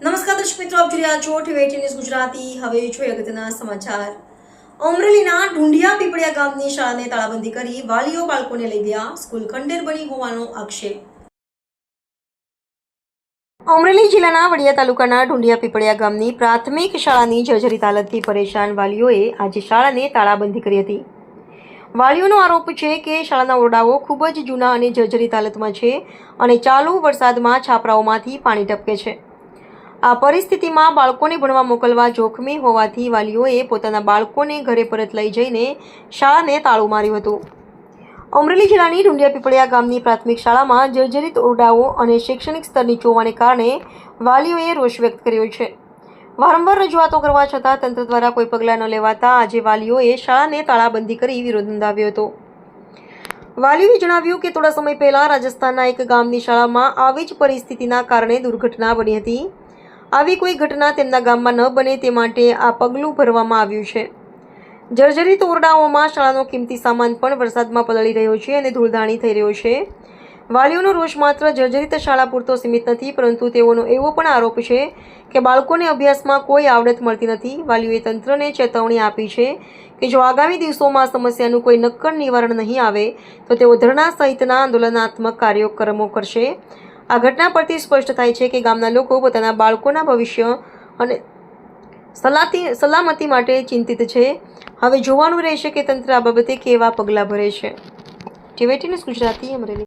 નમસ્કાર દર્શક મિત્રો, આપ જોઈ રહ્યા છો ટીવી ગુજરાતી. હવે જોઈએ અગત્યના સમાચાર. અમરેલીના ઢુંઢિયા પીપળિયા ગામની શાળાને તાળાબંધી કરી વાલીઓ બાળકોને લઈ ગયા સ્કૂલ ખંડેર બની હોવાનો આક્ષેપ. અમરેલી જિલ્લાના વડિયા તાલુકાના ઢુંઢિયા પીપળિયા ગામની પ્રાથમિક શાળાની જર્જરિત હાલતથી પરેશાન વાલીઓએ આજે શાળાને તાળાબંધી કરી હતી. વાલીઓનો આરોપ છે કે શાળાના ઓરડાઓ ખૂબ જ જૂના અને જર્જરિત હાલતમાં છે અને ચાલુ વરસાદમાં છાપરાઓમાંથી પાણી ટપકે છે. આ પરિસ્થિતિમાં બાળકોને ભણવા મોકલવા જોખમી હોવાથી વાલીઓએ પોતાના બાળકોને ઘરે પરત લઈ જઈને શાળાને તાળું માર્યું હતું. અમરેલી જિલ્લાની ઢુંડિયા પીપળિયા ગામની પ્રાથમિક શાળામાં જર્જરિત ઓરડાઓ અને શૈક્ષણિક સ્તરની ચોવાને કારણે વાલીઓએ રોષ વ્યક્ત કર્યો છે. વારંવાર રજૂઆતો કરવા છતાં તંત્ર દ્વારા કોઈ પગલાં ન લેવાતા આજે વાલીઓએ શાળાને તાળાબંધી કરી વિરોધ નોંધાવ્યો હતો. વાલીઓએ જણાવ્યું કે થોડા સમય પહેલાં રાજસ્થાનના એક ગામની શાળામાં આવી જ પરિસ્થિતિના કારણે દુર્ઘટના બની હતી. આવી કોઈ ઘટના તેમના ગામમાં ન બને તે માટે આ પગલું ભરવામાં આવ્યું છે. જર્જરિત ઓરડાઓમાં શાળાનો કિંમતી સામાન પણ વરસાદમાં પલળી રહ્યો છે અને ધૂળધાણી થઈ રહ્યો છે. વાલીઓનો રોષ માત્ર જર્જરિત શાળા પૂરતો સીમિત નથી, પરંતુ તેઓનો એવો પણ આરોપ છે કે બાળકોને અભ્યાસમાં કોઈ આવડત મળતી નથી. વાલીઓએ તંત્રને ચેતવણી આપી છે કે જો આગામી દિવસોમાં સમસ્યાનું કોઈ નક્કર નિવારણ નહીં આવે, તો તેઓ ધરણા સહિતના આંદોલનાત્મક કાર્યક્રમો કરશે. આ ઘટના પરથી સ્પષ્ટ થાય છે કે ગામના લોકો પોતાના બાળકોના ભવિષ્ય અને સલાતી, સલામતી માટે ચિંતિત છે. હવે જોવાનું રહેશે કે તંત્ર આ બાબતે કેવા પગલાં ભરે છે. TVT news Gujarati Amreli.